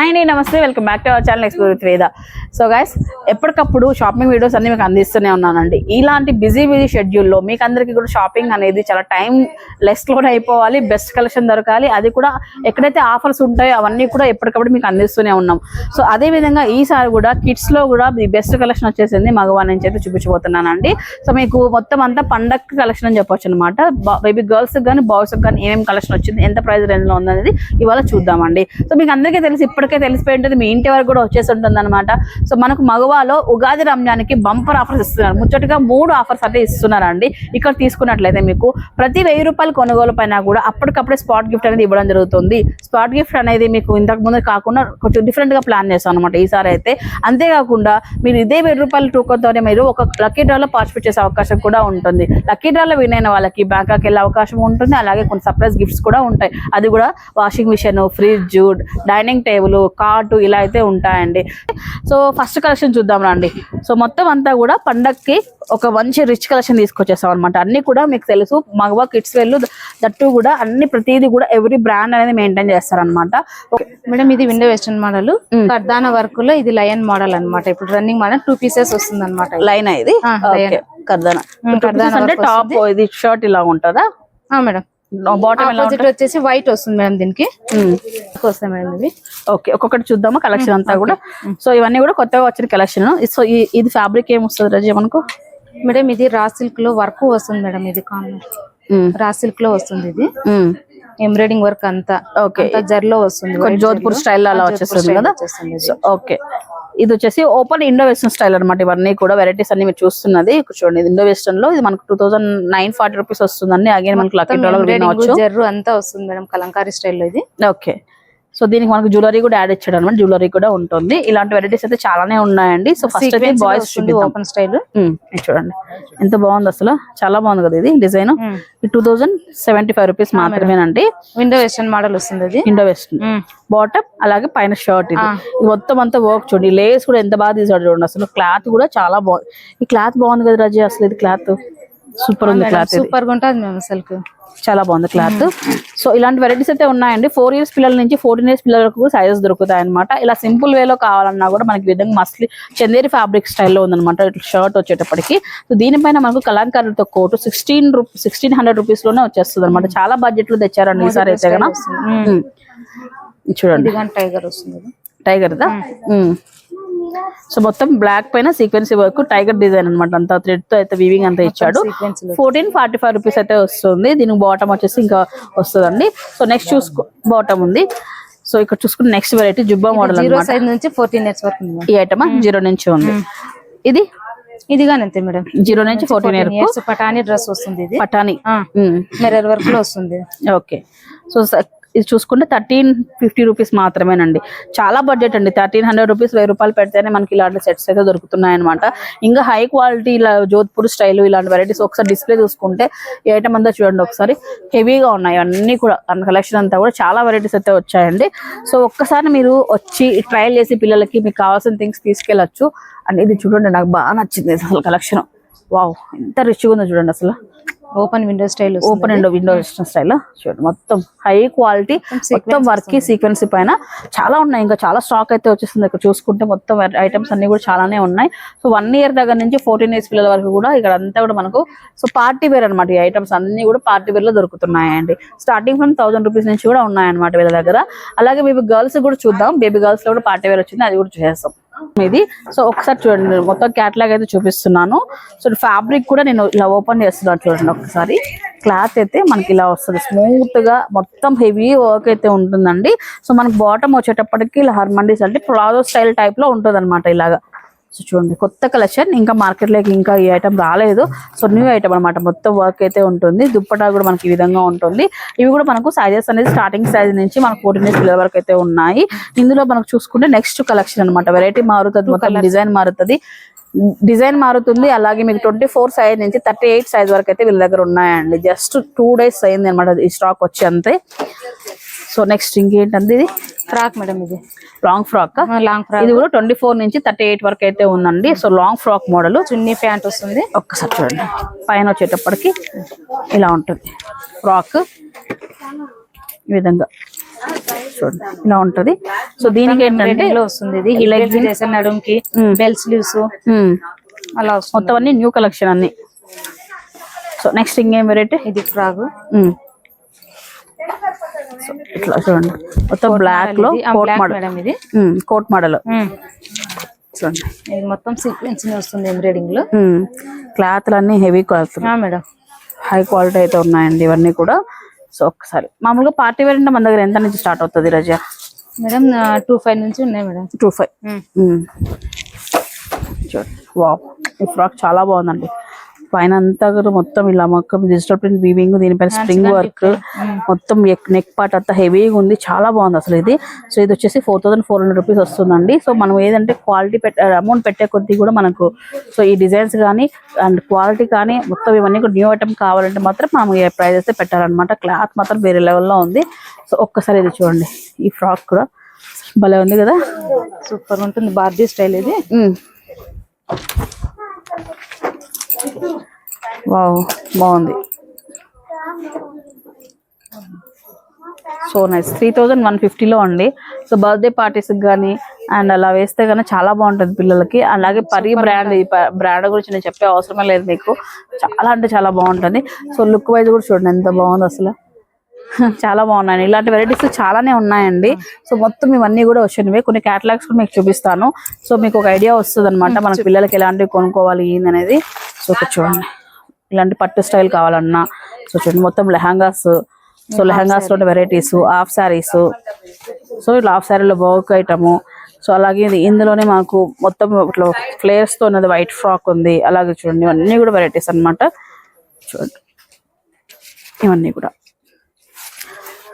Hi అండి నమస్తే welcome back to our channel explore with Veda so guys ఎప్పటికప్పుడు shopping videos అన్ని మీకు అందిస్తూనే ఉన్నానండి. ఇలాంటి బిజీ బిజీ షెడ్యూల్లో మీకు అందరికీ కూడా షాపింగ్ అనేది చాలా టైం లెస్లో అయిపోవాలి బెస్ట్ కలెక్షన్ దొరకాలి. అది కూడా ఎక్కడైతే ఆఫర్స్ ఉంటాయో అవన్నీ కూడా ఎప్పటికప్పుడు మీకు అందిస్తూనే ఉన్నాం. సో అదే విధంగా ఈసారి కూడా కిడ్స్లో కూడా ది బెస్ట్ కలెక్షన్ వచ్చేసింది మగవా నుంచి అయితే చూపించబోతున్నానండి. సో మీకు మొత్తం అంతా పండగ కలెక్షన్ అని చెప్పొచ్చు అనమాట బేబీ గర్ల్స్ కానీ బాయ్స్ కానీ ఏమేమి కలెక్షన్ వచ్చింది ఎంత ప్రైస్ రేంజ్లో ఉంది అనేది ఇవాళ చూద్దామండి. సో మీకు అందరికీ తెలిసి ఇప్పటికే తెలిసిపోయి ఉంటుంది మీ ఇంటి వరకు కూడా వచ్చేసి ఉంటుంది అనమాట సో మనకు మగవాలో ఉగాది రంజాన్కి బంపర్ ఆఫర్స్ ఇస్తున్నారు. ముచ్చటగా మూడు ఆఫర్స్ అయితే ఇస్తున్నారండి. ఇక్కడ తీసుకున్నట్లయితే మీకు ప్రతి వెయ్యి రూపాయలు కొనుగోలు పైన కూడా అప్పటికప్పుడే స్పాట్ గిఫ్ట్ అనేది ఇవ్వడం జరుగుతుంది. స్పాట్ గిఫ్ట్ అనేది మీకు ఇంతకు ముందు కాకుండా కొంచెం డిఫరెంట్గా ప్లాన్ చేస్తాం అనమాట ఈసారి అయితే. అంతేకాకుండా మీరు ఇదే వెయ్యి రూపాయల టూకంతోనే మీరు ఒక లక్కీ డ్రాలో పార్టిసిపేట్ చేసే అవకాశం కూడా ఉంటుంది. లక్కీ డ్రాలో విన్ అయిన వాళ్ళకి బ్యాంకాక్ వెళ్ళే అవకాశం ఉంటుంది. అలాగే కొన్ని సర్ప్రైజ్ గిఫ్ట్స్ కూడా ఉంటాయి. అది కూడా washing machine fridge dining table cart ఇలా అయితే ఉంటాయండి. సో ఫస్ట్ కలెక్షన్ చూద్దాం రండి. సో మొత్తం అంతా కూడా పండక్కి ఒక మంచి రిచ్ కలెక్షన్ తీసుకొచ్చేస్తాం అనమాట అన్ని కూడా మీకు తెలుసు. మగవా కిడ్స్ వెళ్ళు దట్టు కూడా అన్ని ప్రతిదీ కూడా ఎవ్రీ బ్రాండ్ అనేది మెయింటైన్ చేస్తారనమాట మేడం ఇది విండో వెస్టర్న్ మోడల్ కర్దాన వర్క్లో ఇది లయన్ మోడల్ అన్నమాట. ఇప్పుడు రన్నింగ్ మోడల్ టూ పీసెస్ వస్తుంది అనమాట లైన్ ఇది. కర్దన కర్దానా అంటే టాప్ ఇది షర్ట్ ఇలా ఉంటుందా? మేడం ఎలా ఆపోజిట్ వచ్చేసి వైట్ వస్తుంది మేడం దీనికి. వస్తాయి మేడం ఇవి. ఓకే ఒక్కొక్కటి చూద్దామా కలెక్షన్ అంతా కూడా? సో ఇవన్నీ కూడా కొత్తగా వచ్చిన కలెక్షన్ సో ఇది ఫ్యాబ్రిక్ ఏం వస్తుంది రజీ మనకు? మేడం ఇది రా సిల్క్లో వర్క్ వస్తుంది మేడం ఇది రా సిల్క్లో వస్తుంది ఇది. ఎంబ్రాయిడింగ్ వర్క్ అంతా. ఓకే జర్లో వస్తుంది జోధ్పూర్లో. స్టైల్ అలా వచ్చేస్తుంది కదా? ఓకే ఇది వచ్చేసి ఓపెన్ ఇండో వెస్టర్న్ స్టైల్ అనమాట ఇవన్నీ కూడా. వెరైటీస్ అన్ని మీరు చూస్తున్నది. చూడండి ఇండో వెస్టర్న్లో ఇది మనకు two thousand nine forty rupees వస్తుందండి. అగైన్ మనకు లక్కీ డాలర్ అంతా వస్తుంది మేడం కలంకారీ స్టైల్లో ఇది. ఓకే సో దీనికి మనకు జ్యువెలరీ కూడా యాడ్ ఇచ్చాడు అనమాట జ్యువెలరీ కూడా ఉంటుంది. ఇలాంటి వెరైటీస్ అయితే చాలానే ఉన్నాయండి. సో ఫస్ట్ అయితే బాయ్స్ ఓపెన్ స్టైల్ చూడండి. ఎంత బాగుంది అసలు. చాలా బాగుంది కదా ఇది design. Two thousand seventy five rupees మాత్రమేనండి విండో వెస్టర్న్ మోడల్ వస్తుంది అది. Indo western. బాటమ్ అలాగే పైన షర్ట్ ఇది. ఇది మొత్తం అంతా వర్క్ చూడండి. లేస్ కూడా ఎంత బాగా తీసాడు చూడండి. అసలు క్లాత్ కూడా చాలా బాగుంది. ఈ క్లాత్ బాగుంది కదా రజీ అసలు ఇది క్లాత్ సూపర్ ఉంది క్లాత్ సూపర్గా ఉంటుంది మేము అసలు చాలా బాగుంది క్లాత్. సో ఇలాంటి వెరైటీస్ అయితే ఉన్నాయండి. ఫోర్ ఇయర్స్ పిల్లల నుంచి ఫోర్టీన్ ఇయర్స్ పిల్లల వరకు సైజెస్ దొరుకుతాయి అనమాట ఇలా సింపుల్ వేలో కావాలన్నా కూడా మనకి విధంగా మస్లీ చందేరి ఫ్యాబ్రిక్ స్టైల్లో ఉందన్నమాట. ఇట్లా షర్ట్ వచ్చేటప్పటికి. సో దీనిపైన మనకు కలంకారీతో కోటు సిక్స్టీన్ రూ సిక్స్టీన్ హండ్రెడ్ రూపీస్లోనే వచ్చేస్తుంది అనమాట చాలా బడ్జెట్లో తెచ్చారండి ఈసారి అయితే. ఇది చూడండి. టైగర్ వస్తుంది. టైగర్ దా? సో మొత్తం బ్లాక్ పైన సీక్వెన్సీ వర్క్ టైగర్ డిజైన్ అనమాట అంతా థ్రెడ్తో అయితే వీవింగ్ అంతా ఇచ్చాడు. ఫోర్టీన్ ఫార్టీ ఫైవ్ రూపీస్ అయితే వస్తుంది. దీనికి బాటమ్ వచ్చేసి ఇంకా వస్తుందండి. సో నెక్స్ట్ చూసుకో బాటమ్ ఉంది. సో ఇక్కడ చూసుకుంటే నెక్స్ట్ వెరైటీ జుబ్బా మోడల్ జీరో అనమాట సైజ్ నుంచి ఫోర్టీన్ ఇయర్స్ వరకు. ఈ ఐటమ్ జీరో నుంచి ఉంది. ఇది? ఇది అంతే మేడం. జీరో నుంచి fourteen year years Pathani dress వస్తుంది ఇది. పటాని. మిర్రర్ వర్క్లో వస్తుంది. ఓకే స- ఇది చూసుకుంటే థర్టీన్ ఫిఫ్టీ రూపీస్ మాత్రమేనండి. చాలా బడ్జెట్ అండి. థర్టీన్ హండ్రెడ్ రూపీస్ వెయ్యి రూపాయలు పెడితేనే మనకి ఇలాంటి సెట్స్ అయితే దొరుకుతున్నాయి అనమాట ఇంకా హై క్వాలిటీ ఇలా జోధ్పూర్ స్టైల్ ఇలాంటి వెరైటీస్ ఒకసారి డిస్ప్లే చూసుకుంటే ఈ ఐటమ్ అంతా చూడండి ఒకసారి. హెవీగా ఉన్నాయి. అన్ని కూడా కలెక్షన్ అంతా కూడా చాలా వెరైటీస్ అయితే వచ్చాయండి. సో ఒక్కసారి మీరు వచ్చి ట్రయల్ చేసి పిల్లలకి మీకు కావాల్సిన థింగ్స్ తీసుకెళ్ళచ్చు. అండ్ ఇది చూడండి నాకు బాగా నచ్చింది అసలు కలెక్షన్ వావ్ ఎంత రిచ్గా ఉందో చూడండి అసలు. Open window style open and window western style చూడండి మొత్తం హై క్వాలిటీ మొత్తం వర్క్ సీక్వెన్స్ పైన. చాలా ఉన్నాయి ఇంకా చాలా స్టాక్ అయితే వచ్చేస్తుంది. ఇక్కడ చూసుకుంటే మొత్తం ఐటమ్స్ అన్ని కూడా చాలానే ఉన్నాయి. సో వన్ ఇయర్ దగ్గర నుంచి ఫోర్టీన్ ఇయర్స్ పిల్లల వరకు కూడా ఇక్కడ అంతా కూడా మనకు సో పార్టీ వేర్ అనమాట ఈ ఐటమ్స్ అన్ని కూడా పార్టీ వేర్లో దొరుకుతున్నాయండి. స్టార్టింగ్ ఫ్రమ్ థౌసండ్ రూపీస్ నుంచి కూడా ఉన్నాయన్నమాట వీళ్ళ దగ్గర. అలాగే బేబీ గర్ల్స్ కూడా చూద్దాం. బేబీ గర్ల్స్లో కూడా పార్టీ వేర్ వచ్చింది అది కూడా చేస్తాం ఇది సో ఒకసారి చూడండి మొత్తం క్యాట్లాగ్ అయితే చూపిస్తున్నాను. సో ఫ్యాబ్రిక్ కూడా నేను ఇలా ఓపెన్ చేస్తున్నాను చూడండి ఒకసారి. క్లాత్ అయితే మనకి ఇలా వస్తుంది. స్మూత్గా మొత్తం హెవీ వర్క్ అయితే ఉంటుందండి. సో మనకి బాటమ్ వచ్చేటప్పటికి ఇలా హర్మండీస్ అంటే ప్లాజో స్టైల్ టైప్లో ఉంటుంది అనమాట ఇలాగా. సో చూడండి కొత్త కలెక్షన్. ఇంకా మార్కెట్లోకి ఇంకా ఈ ఐటమ్ రాలేదు. సో న్యూ ఐటమ్ అనమాట మొత్తం వర్క్ అయితే ఉంటుంది. దుప్పటా కూడా మనకి ఈ విధంగా ఉంటుంది. ఇవి కూడా మనకు సైజెస్ అనేది స్టార్టింగ్ సైజ్ నుంచి మనకు ఫోర్టీన్ ఇయర్స్ పిల్లల వరకు అయితే ఉన్నాయి. ఇందులో మనకు చూసుకుంటే నెక్స్ట్ కలెక్షన్ అన్నమాట. వెరైటీ మారుతుంది మొత్తం డిజైన్ మారుతుంది. డిజైన్ మారుతుంది. అలాగే మీకు ట్వంటీ ఫోర్ సైజ్ నుంచి థర్టీ ఎయిట్ సైజ్ వరకు అయితే వీళ్ళ దగ్గర ఉన్నాయండి. జస్ట్ టూ డేస్ అయింది అనమాట ఈ స్టాక్ వచ్చి అంతే. సో నెక్స్ట్ ఇంకేంటంటే ఇది? ఫ్రాక్ మేడం ఇది. లాంగ్ ఫ్రాక్ లాంగ్ ఫ్రాక్ ఇది కూడా ట్వంటీ ఫోర్ నుంచి థర్టీ ఎయిట్ వరకు అయితే ఉందండి. సో లాంగ్ ఫ్రాక్ మోడల్ చున్నీ ప్యాంట్ వస్తుంది. ఒక్కసారి చూడండి. పైన వచ్చేటప్పటికి ఇలా ఉంటుంది. ఫ్రాక్ ఈ విధంగా చూడండి. ఇలా ఉంటది. సో దీనికి ఏంటంటే వస్తుంది ఇది. చేసే నడుంకి బెల్ స్లీవ్స్ అలా మొత్తం అన్ని న్యూ కలెక్షన్ అన్ని. సో నెక్స్ట్ ఇంకేం వెరైటీ ఇది ఫ్రాక్ ఇట్లా చూడండి మొత్తం బ్లాక్లో కోట్ మోడల్ మేడం ఇది. Coat model. చూడండి. ఇది మొత్తం సీక్వెన్స్ వస్తుంది ఎంబ్రాయిడింగ్లో. క్లాత్లు అన్ని హెవీ క్లాత్ ఆ మేడం హై క్వాలిటీ అయితే ఉన్నాయండి ఇవన్నీ కూడా. సో ఒక్కసారి మామూలుగా పార్టీ వేర్ అంటే మన దగ్గర ఎంత నుంచి స్టార్ట్ అవుతుంది రజా మేడం టూ ఫైవ్ నుంచి ఉన్నాయి మేడం టూ ఫైవ్. చూడండి వావ్ ఈ ఫ్రాక్ చాలా బాగుందండి. పైన అంతా కూడా మొత్తం ఇలా మొత్తం డిజిటల్ ప్రింట్ వీవింగ్ దీనిపైన స్ప్రింగ్ వర్క్ మొత్తం నెక్ పార్ట్ అంతా హెవీగా ఉంది. చాలా బాగుంది అసలు ఇది. సో ఇది వచ్చేసి four thousand four hundred rupees వస్తుందండి. సో మనం ఏదంటే క్వాలిటీ పెట్టే అమౌంట్ పెట్టే కొద్దీ కూడా మనకు సో ఈ డిజైన్స్ కానీ అండ్ క్వాలిటీ కానీ మొత్తం ఇవన్నీ కూడా న్యూ ఐటమ్ కావాలంటే మాత్రం మనం ఏ ప్రైస్ అయితే పెట్టాలన్నమాట. క్లాత్ మాత్రం వేరే లెవెల్లో ఉంది. సో ఒక్కసారి ఇది చూడండి. ఈ ఫ్రాక్ కూడా భలే ఉంది కదా? సూపర్ ఉంటుంది. బార్బీ స్టైల్ ఇది. వావ్ బాగుంది. So nice. Three thousand one ఫిఫ్టీలో అండి. సో బర్త్డే పార్టీస్కి కానీ అండ్ అలా వేస్తే కానీ చాలా బాగుంటుంది పిల్లలకి. అలాగే పరి బ్రాండ్ ఈ బ్రాండ్ గురించి నేను చెప్పే అవసరమే లేదు మీకు. చాలా అంటే చాలా బాగుంటుంది. సో లుక్ వైజ్ కూడా చూడండి ఎంత బాగుంది అసలు. చాలా బాగున్నాయి ఇలాంటి వెరైటీస్ చాలానే ఉన్నాయండి. సో మొత్తం ఇవన్నీ కూడా వచ్చినవి. కొన్ని క్యాటలాగ్స్ కూడా మీకు చూపిస్తాను. సో మీకు ఒక ఐడియా వస్తుంది అనమాట మన పిల్లలకి ఎలాంటివి కొనుక్కోవాలి ఏంది అనేది సో ఇక్కడ చూడండి ఇలాంటి పట్టు స్టైల్ కావాలన్నా సో చూడండి మొత్తం lehengas. So lehengas varieties half saris so ఇట్లా హాఫ్ శారీలో వర్క్ ఐటము సో అలాగే ఇది ఇందులోనే మాకు మొత్తం ఇట్లా ఫ్లేయర్స్తో ఉన్నది వైట్ ఫ్రాక్ ఉంది. అలాగే చూడండి ఇవన్నీ కూడా వెరైటీస్ అన్నమాట. చూడండి ఇవన్నీ కూడా.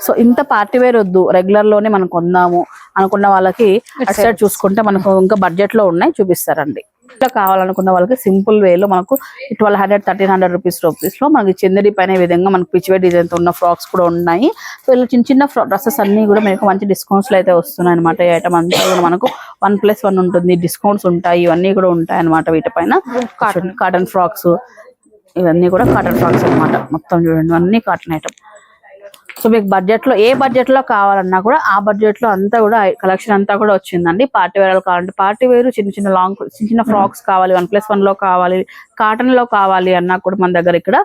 సో ఇంత పార్టీ వేర్ వద్దు. రెగ్యులర్లోనే మనం కొందాము అనుకున్న వాళ్ళకి అటు సైడ్ చూసుకుంటే మనకు ఇంకా బడ్జెట్లో ఉన్నాయి చూపిస్తారండి. ఇట్లా కావాలనుకున్న వాళ్ళకి సింపుల్ వేలో మనకు twelve hundred thirteen hundred rupees రూపీస్లో మనకి చందడి పైన విధంగా మనకు పిచ్చివే డిజైన్తో ఉన్న ఫ్రాక్స్ కూడా ఉన్నాయి. సో ఇలా చిన్న చిన్న డ్రెస్సెస్ అన్ని కూడా మనకు మంచి డిస్కౌంట్స్లో అయితే వస్తున్నాయి అనమాట ఈ ఐటమ్ అంతా కూడా మనకు వన్ ప్లస్ వన్ ఉంటుంది. డిస్కౌంట్స్ ఉంటాయి. ఇవన్నీ కూడా ఉంటాయి అనమాట వీటిపైన కాటన్ ఫ్రాక్స్. ఇవన్నీ కూడా కాటన్ ఫ్రాక్స్ అన్నమాట. మొత్తం చూడండి. అన్ని కాటన్ ఐటమ్ సో మీకు బడ్జెట్లో ఏ బడ్జెట్లో కావాలన్నా కూడా ఆ బడ్జెట్లో అంతా కూడా కలెక్షన్ అంతా కూడా వచ్చిందండి. పార్టీ వేర్ కావాలంటే పార్టీ వేరు చిన్న చిన్న లాంగ్ చిన్న చిన్న ఫ్రాక్స్ కావాలి వన్ ప్లస్ వన్లో కావాలి కాటన్లో కావాలి అన్నా కూడా మన దగ్గర ఇక్కడ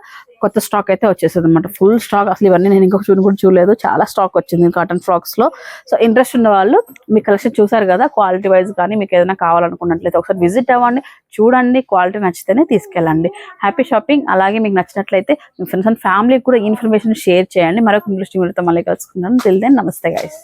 కొత్త స్టాక్ అయితే వచ్చేసింది అనమాట ఫుల్ స్టాక్ అసలు ఇవన్నీ నేను ఇంకొక చూడు కూడా చూడలేదు. చాలా స్టాక్ వచ్చింది కాటన్ ఫ్రాక్స్లో. సో ఇంట్రెస్ట్ ఉన్న వాళ్ళు మీ కలెక్షన్ చూసారు కదా క్వాలిటీ వైజ్ కానీ మీకు ఏదైనా కావాలనుకున్నట్లయితే ఒకసారి విజిట్ అవ్వండి. చూడండి క్వాలిటీ నచ్చితేనే తీసుకెళ్ళండి. హ్యాపీ షాపింగ్ అలాగే మీకు నచ్చినట్లయితే మీ ఫ్రెండ్స్ అండ్ ఫ్యామిలీకి కూడా ఇన్ఫర్మేషన్ షేర్ చేయండి. మరొక ఇంట్రెస్టింగ్ వీడియోతో మళ్ళీ కలుసుకున్నాను తెలిదే నమస్తే గైస్